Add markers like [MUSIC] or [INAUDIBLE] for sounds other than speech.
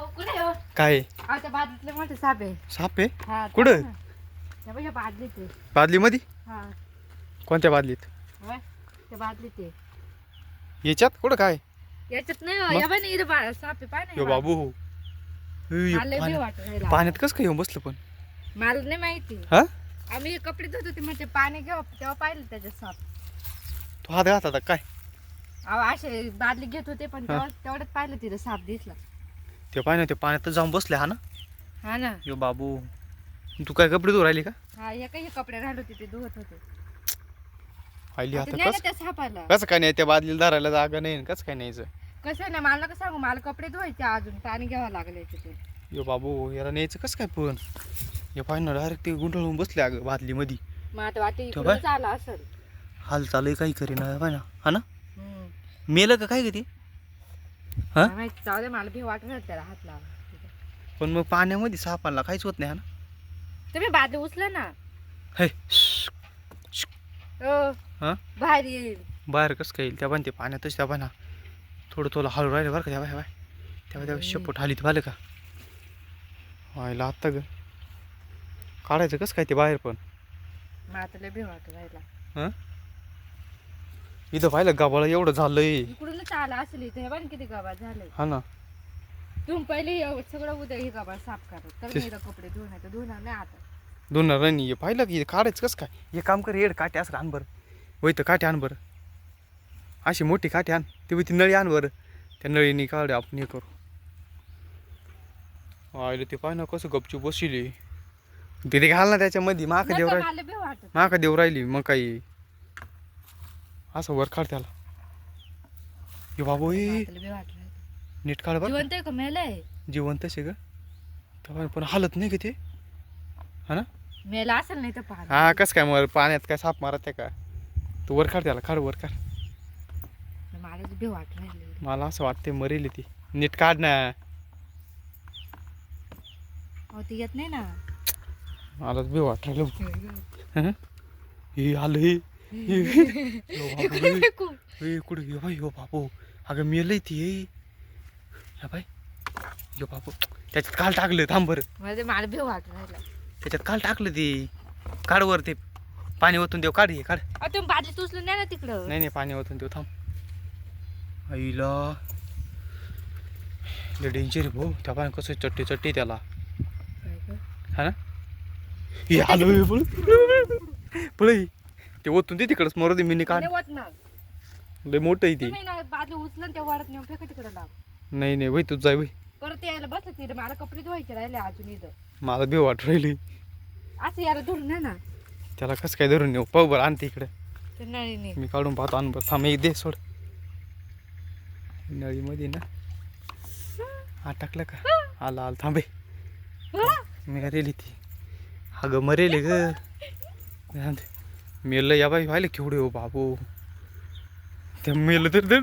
हो? काय? बादलीतले मोठे साप आहे. साप आहे? कुठं? बादलीत बादलीमध्ये? हा. कोणत्या बादलीत? याच्यात? कुठं काय? याच्यात नाही हो, साप आहे बाबू. पाण्यात कसं काय येऊन बसलं पण? मला नाही माहिती. हा? आम्ही कपडे धुत होते म्हणजे पाणी घेऊ तेव्हा पाहिलं त्याच्यात साप. तू हात घात काय? असे बादली घेत होते पण तेव्हा तेवढ्यात पाहिलं तिथं साप दिसला. ते पाणी ते पाण्यात जाऊन बसले हा ना? हा ना. यो बाबू तू काय कपडे धुवून राहिली का? हा या काही कपडे राहिले होते ते धुवत होते. आली आता आता नाही ना कस त्या सापाला? कसं काय नाही त्या बादलीला धरायला जागा नाही कसं काय न्यायचं? कसं नाही मला नका सांगू मला कपडे धुवायचे अजून पाणी घ्यावं लागले तिथे. यो बाबू याला न्यायचं कसं काय पण? या पाहिजे डायरेक्ट ते गुंडळून बसले अगं बादलीमध्ये. मग आता वाटे तो बाय? इकडूनच आला असेल. हाल चालू काही करीना ना. हा ना? हम्म. मेलं का काय कधी हा? माहिती. जाऊ दे मला भी वाटत त्याला हात लावा पण मग पाण्यामध्ये सापाला काहीच होत नाही हा ना? तुम्ही बादली उचला ना. हे हो. हा? बाहेर येईल. बाहेर कसं काय येईल? त्या पण ते पाण्यातच त्या पण थोडं थोडं हळू राहिलं बरं का त्या बाय बाय. तेव्हा तेव्हा शेपूट हालीत पाहिलं का? व्हायला आत्ता ग. काढायचं कसं काय ते बाहेर पण? लय भी वाटत राहिला. हां? इथं पाहिलं गाबाळा एवढं झालंय. इकडूनच आला असेल इथे. बघ किती गबाळ झाले हा ना. तुम्ही पहिले एवढं सगळं उद्या हे गबाळ साफ करा. तर तेच. मी इथं कपडे धुवणार तर धुवणार नाही आता. दोन रणी हे पाहिलं की काढायचं कसं काय? हे काम कर येड काटे असं आण बरं. वय तर काटे आण बरं. अशी मोठी काटे आण. ते ती नळी आण बरं. त्या नळीने काढ आपण हे करू. आयलं ते ना कसं गपचूप बसली. तिथे घाल ना त्याच्यामध्ये. माका देव राहिली माका देव राहिली मग काही. असं वर काढ त्याला. हे बाबू हे. नीट काढ बरं. जिवंत आहे का? जिवंत आहे ग. पण हालत नाही का ते. हा ना? मेला असेल नाही तर पाणी हा कस काय मग? पाण्यात काय साप मारत आहे का? तू वर काढ त्याला. काढ वर काढ. मला बी वाटत राहिली मला असं वाटते मरेल ती. नीट काढ ना. अहो ती येत नाही ना. मला बी वाट राहिलं हे आलं हे. हे. यो कुठं यो बाई यो बाबू अगं मेलंय ती हे बाई यो बाबू त्याच्यात काल टाकलं थांब बरं राहिलं त्याच्यात काल टाकलं ते काढ वर ते पाणी ओतून देऊ काढ हे काढ तुम्ही बादली द्या ना तिकडं नाही नाही पाणी ओतून देऊ थांब आईला डेंजर भाऊ त्या पाणी कसं चट्टी चट्टी त्याला? हा ना हे आलो पळ पळ ते ओतून दे तिकडच मरू दे मी काढ नाही होत ना लय मोठं आहे ते. तुम्ही ना बादली उचलून त्या वाढत नेऊन फेका तिकडं लाव नाही नाही वय तुझ जाय वय परत यायला बसलं तिथे मला कपडे धुवायचे राहिले अजून इथं. मला बी वाट राहिली. असं याला धरून नाही ना. त्याला कसं काय धरून नेऊ? पाहू बरं आणते इकडे. ते नळीने मी काढून पाहतो आण बरं. थांब एक दे सोड. नळीमध्ये ना. हा टाकलं का? आला आला थांबे मरेली ती? अगं मरेल ग. [LAUGHS] मेलं या बाई व्हायला केवढे हो बाबू. ते मेलं तर